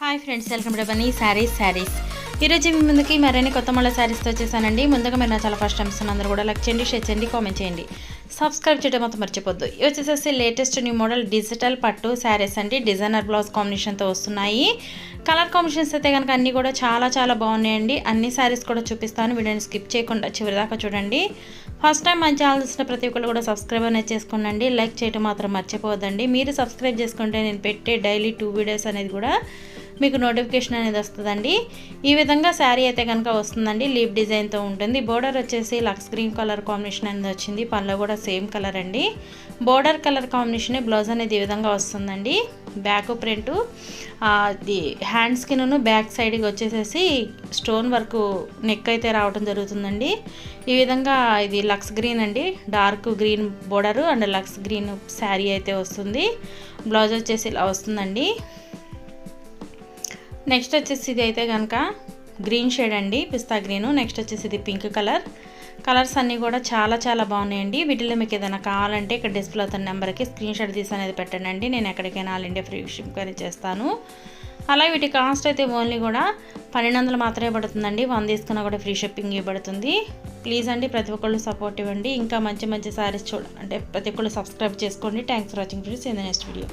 Hi friends welcome to Bunny saris saris ఈరోజు మీ ముందుకి మరిన్ని కొత్త మళ్ళీ శారీస్తో వచ్చేసానండి. ముందుగా మీరు నా చాలా ఫస్ట్ టైమ్స్ అందరూ కూడా లైక్ చేయండి షేర్ చేయండి కామెంట్ చేయండి. సబ్స్క్రైబ్ చేయడం మొత్తం మర్చిపోద్దు. ఇవి వచ్చేసేసి లేటెస్ట్ న్యూ మోడల్ డిజిటల్ పట్టు శారీస్ అండి. డిజైనర్ బ్లౌజ్ కాంబినేషన్తో వస్తున్నాయి. కలర్ కాంబినేషన్స్ అయితే కనుక అన్నీ కూడా చాలా చాలా బాగున్నాయండి. అన్ని శారీస్ కూడా చూపిస్తాను. వీడియోని స్కిప్ చేయకుండా చివరిదాకా చూడండి. ఫస్ట్ టైం మంచి ఛానల్ ప్రతి ఒక్కరు కూడా సబ్స్క్రైబ్ అనేది చేసుకోండి లైక్ చేయడం మాత్రం మర్చిపోవద్దండి. మీరు సబ్స్క్రైబ్ చేసుకుంటే నేను పెట్టే డైలీ టూ వీడియోస్ అనేది కూడా మీకు నోటిఫికేషన్ అనేది వస్తుందండి. ఈ విధంగా శారీ అయితే కనుక వస్తుందండి. లీప్ డిజైన్తో ఉంటుంది. బోర్డర్ వచ్చేసి లక్స్ గ్రీన్ కలర్ కాంబినేషన్ అనేది వచ్చింది. పనిలో కూడా సేమ్ కలర్ అండి. బోర్డర్ కలర్ కాంబినేషన్ బ్లౌజ్ అనేది ఈ విధంగా వస్తుందండి. బ్యాక్ ప్రింట్ ఇది హ్యాండ్ స్కిన్ను బ్యాక్ సైడ్కి వచ్చేసేసి స్టోన్ వర్క్ నెక్ అయితే రావడం జరుగుతుందండి. ఈ విధంగా ఇది లక్స్ గ్రీన్ అండి. Dark green border and lux green sari అయితే వస్తుంది. బ్లౌజ్ వచ్చేసి ఇలా వస్తుందండి. నెక్స్ట్ వచ్చేసి ఇది అయితే కనుక గ్రీన్ షేడ్ అండి పిస్తా గ్రీను. నెక్స్ట్ వచ్చేసి ఇది పింక్ కలర్. కలర్స్ అన్నీ కూడా చాలా చాలా బాగున్నాయండి. వీటిలో మీకు ఏదైనా కావాలంటే ఇక్కడ డిస్ప్లే అవుతున్న నెంబర్కి స్క్రీన్ షాట్ తీసి అనేది పెట్టండి నేను ఎక్కడికైనా ఆల్ ఇండియా ఫ్రీ షిప్ అనేది చేస్తాను. అలా వీటి కాస్ట్ అయితే ఓన్లీ కూడా పన్నెండు వందలు మాత్రమే పడుతుందండి. వన్ తీసుకున్నా కూడా ఫ్రీ షిప్పింగ్ ఇవ్వబడుతుంది. ప్లీజ్ అండి ప్రతి ఒక్కళ్ళు సపోర్ట్ ఇవ్వండి. ఇంకా మంచి మంచి సారీస్ అంటే ప్రతి ఒక్కళ్ళు సబ్స్క్రైబ్ చేసుకోండి. Thanks for watching friends. In the next video.